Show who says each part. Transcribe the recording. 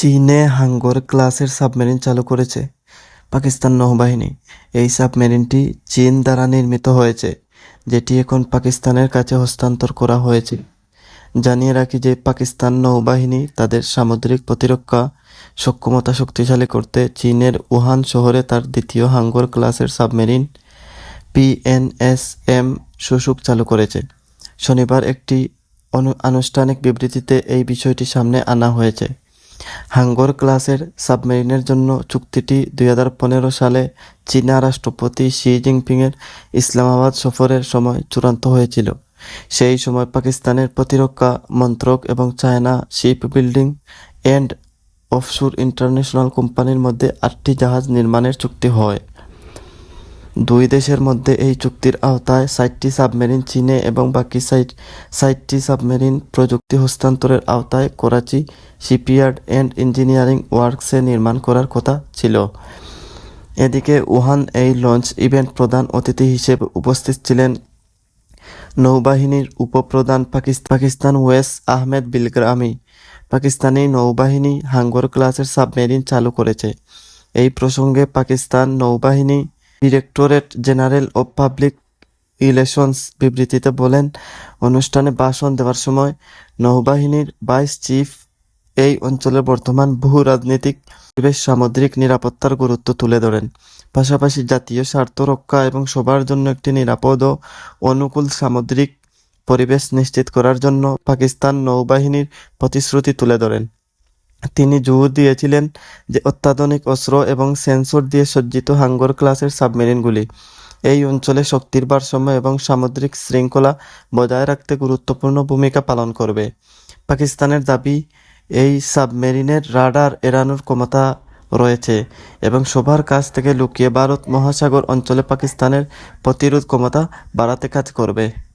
Speaker 1: চীনে হাঙ্গর ক্লাসের সাবমেরিন চালু করেছে পাকিস্তান নৌবাহিনী। এই সাবমেরিনটি চীন দ্বারা নির্মিত হয়েছে, যেটি এখন পাকিস্তানের কাছে হস্তান্তর করা হয়েছে। জানিয়ে রাখি যে পাকিস্তান নৌবাহিনী তাদের সামুদ্রিক প্রতিরক্ষা সক্ষমতা শক্তিশালী করতে চীনের উহান শহরে তার দ্বিতীয় হাঙ্গর ক্লাসের সাবমেরিন পিএনএসএম শুশুক চালু করেছে। শনিবার একটি অনু- আনুষ্ঠানিক বিবৃতিতে এই বিষয়টি সামনে আনা হয়েছে। হাঙ্গর ক্লাসের সাবমেরিনের জন্য চুক্তিটি দুই হাজার পনেরো সালে চীনা রাষ্ট্রপতি শি জিনপিংয়ের ইসলামাবাদ সফরের সময় চূড়ান্ত হয়েছিল। সেই সময় পাকিস্তানের প্রতিরক্ষা মন্ত্রক এবং China ship building and offshore international কোম্পানির মধ্যে আটটি জাহাজ নির্মাণের চুক্তি হয়। দুই দেশের মধ্যে এই চুক্তির আওতায় ষাটটি সাবমেরিন চীনে এবং বাকি সাইট ষাটটি সাবমেরিন প্রযুক্তি হস্তান্তরের আওতায় করাচি শিপইয়ার্ড অ্যান্ড ইঞ্জিনিয়ারিং ওয়ার্কসে নির্মাণ করার কথা ছিল। এদিকে উহান এই লঞ্চ ইভেন্ট প্রধান অতিথি হিসেবে উপস্থিত ছিলেন নৌবাহিনীর উপপ্রধান পাকিস্তান ওয়েস আহমেদ বিলগ্রামি। পাকিস্তানি নৌবাহিনী হাঙ্গর ক্লাসের সাবমেরিন চালু করেছে। এই প্রসঙ্গে পাকিস্তান নৌবাহিনী directorate general of public relations বিবৃতিতে বলেন, অনুষ্ঠানে ভাষণ দেওয়ার সময় নৌবাহিনীর ভাইস চিফ এই অঞ্চলের বর্তমান বহু রাজনৈতিক, পরিবেশ সামুদ্রিক নিরাপত্তার গুরুত্ব তুলে ধরেন। পাশাপাশি জাতীয় স্বার্থ রক্ষা এবং সবার জন্য একটি নিরাপদ ও অনুকূল সামুদ্রিক পরিবেশ নিশ্চিত করার জন্য পাকিস্তান নৌবাহিনীর প্রতিশ্রুতি তুলে ধরেন। তিনি জোর দিয়েছিলেন যে অত্যাধুনিক অস্ত্র এবং সেন্সর দিয়ে সজ্জিত হাঙ্গর ক্লাসের সাবমেরিনগুলি। এই অঞ্চলে শক্তির ভারসাম্য এবং সামুদ্রিক শৃঙ্খলা বজায় রাখতে গুরুত্বপূর্ণ ভূমিকা পালন করবে। পাকিস্তানের দাবি, এই সাবমেরিনের রাডার এড়ানোর ক্ষমতা রয়েছে এবং সবার কাছ থেকে লুকিয়ে ভারত মহাসাগর অঞ্চলে পাকিস্তানের প্রতিরোধ ক্ষমতা বাড়াতে কাজ করবে।